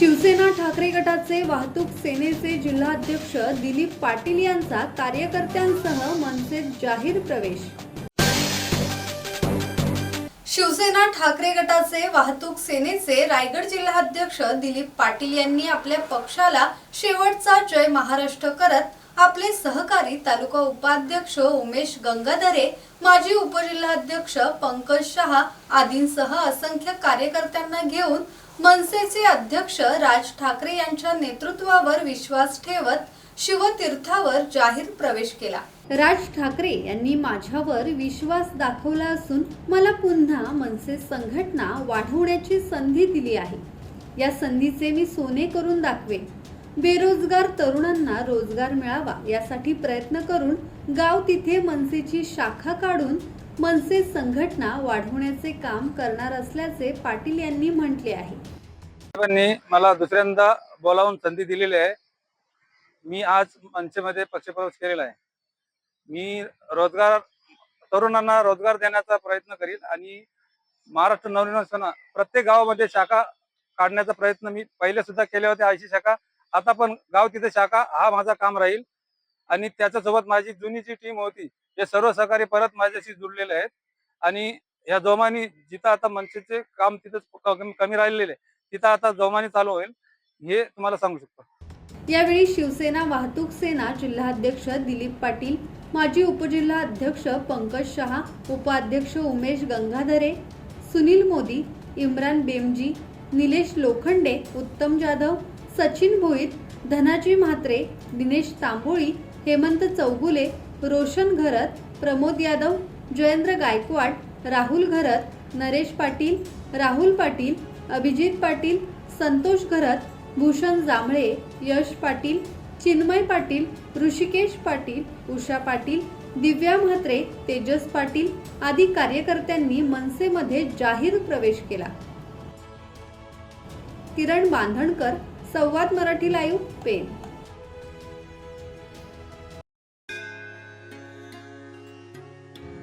शिवसेना ठाकरे गटाचे वाहतूक सेनेचे जिल्हाध्यक्ष दिलीप पाटील यांचा कार्यकर्त्यांसह मनसेत जाहीर प्रवेश. शिवसेना ठाकरे गटाचे वाहतूक सेनेचे रायगड जिल्हाध्यक्ष दिलीप पाटील यांनी आपल्या पक्षाला शेवटचा जय महाराष्ट्र करत आपले सहकारी तालुका उपाध्यक्ष उमेश गंगाधरे माजी उपजिल्हाध्यक्ष पंकज शहा आदींसह असंख्य कार्यकर्त्यांना घेऊन मनसेचे अध्यक्ष राज ठाकरे यांच्या नेतृत्वावर विश्वास ठेवत शिवतीर्थावर जाहीर प्रवेश केला. राज ठाकरे यांनी माझ्यावर विश्वास दाखवला असून मला पुन्हा मनसे संघटना वाढवण्याची संधी दिली आहे. या संधीचे मी सोने करून दाखवेन. बेरोजगार तरुणांना रोजगार मिळावा यासाठी प्रयत्न करून गाव तिथे मनसेची शाखा काढून मनसे संघटना वाढवण्याचे काम करणार असल्याचे पाटील यांनी म्हटले आहे. मला दुसऱ्यांदा बोलावून संधी दिलेली आहे. मी आज मंचमध्ये पक्षप्रवेश केलेला आहे. मी रोजगार तरुणांना रोजगार देण्याचा प्रयत्न करील आणि महाराष्ट्र नवनिर्माण सेना प्रत्येक गावामध्ये शाखा काढण्याचा प्रयत्न मी पहिले सुद्धा केले होते ऐंशी शाखा. आता पण गाव तिथे शाखा हा माझा काम राहील. आणि त्याच्यासोबत माझी जुनी जी टीम होती हे सर्व सहकारी परत माझ्याशी जुळलेले आहेत. आणि या जोमानी जिथं आता मनसेचे काम तिथं कमी कमी राहिलेले आहे, तिथं आता जोमाने चालू होईल हे तुम्हाला सांगू शकतो. यावेळी शिवसेना वाहतूक सेना जिल्हाध्यक्ष दिलीप पाटील माजी उपजिल्हा अध्यक्ष पंकज शहा उपाध्यक्ष उमेश गंगाधरे सुनील मोदी इम्रान बेमजी निलेश लोखंडे उत्तम जाधव सचिन भोईत धनाजी म्हात्रे दिनेश तांबोळी हेमंत चौगुले रोशन घरत प्रमोद यादव जयेंद्र गायकवाड राहुल घरत नरेश पाटील राहुल पाटील अभिजित पाटील संतोष घरत भूषण जांभळे यश पाटील चिन्मय पाटील ऋषिकेश पाटील उषा पाटील दिव्या म्हात्रे तेजस पाटील आदी कार्यकर्त्यांनी मनसेमध्ये जाहीर प्रवेश केला. किरण बांधणकर संवाद मराठी लाईव्ह पेन